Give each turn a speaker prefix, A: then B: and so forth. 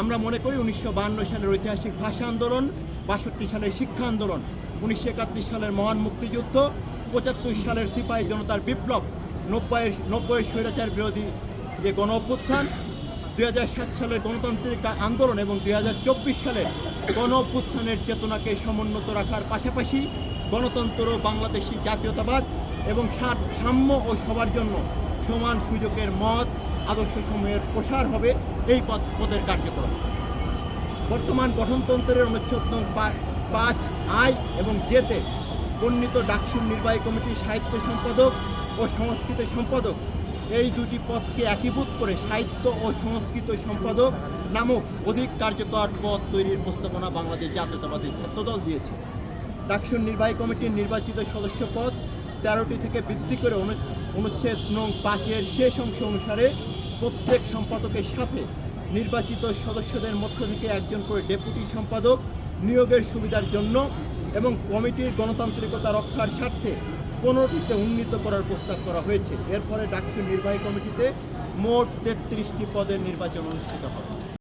A: আমরা মনে করি উনিশশো সালের ঐতিহাসিক ভাষা আন্দোলন, বাষট্টি সালের শিক্ষা আন্দোলন, উনিশশো একাত্তর সালের মহান মুক্তিযুদ্ধ, পঁচাত্তর সালের সিপাহী জনতার বিপ্লব, নব্বইয়ের নব্বই স্বৈরাচার বিরোধী যে গণ অভ্যুত্থান, দুই সালের গণতান্ত্রিক আন্দোলন এবং দুই সালের গণ অভ্যুত্থানের চেতনাকে সমুন্নত রাখার পাশাপাশি গণতন্ত্র বাংলাদেশি জাতীয়তাবাদ এবং সাম্য ও সবার জন্য সমান সুযোগের মত আদর্শসমূহের প্রসার হবে এই পদ পদের কার্যক্রম। বর্তমান গঠনতন্ত্রের অনুচ্ছেদ পাঁচ আই এবং জেতে বর্ণিত ডাকসুর নির্বাহী কমিটির সাহিত্য সম্পাদক ও সংস্কৃত সম্পাদক এই দুটি পদকে একীভূত করে সাহিত্য ও সংস্কৃত সম্পাদক নামক অধিক কার্যকর পদ তৈরির প্রস্তাবনা বাংলাদেশ জাতীয়তাবাদী ছাত্রদল দিয়েছে। ডাকসুর নির্বাহী কমিটির নির্বাচিত সদস্য পদ তেরোটি থেকে বৃদ্ধি করে অনু- অনুচ্ছেদ নং পাঁচের শেষ অংশ অনুসারে প্রত্যেক সম্পাদকের সাথে নির্বাচিত সদস্যদের মধ্য থেকে একজন করে ডেপুটি সম্পাদক নিয়োগের সুবিধার জন্য এবং কমিটির গণতান্ত্রিকতা রক্ষার স্বার্থে পনেরোটিতে উন্নীত করার প্রস্তাব করা হয়েছে। এরপরে ডাকসুর নির্বাহী কমিটিতে মোট তেত্রিশটি পদের নির্বাচন অনুষ্ঠিত হবে।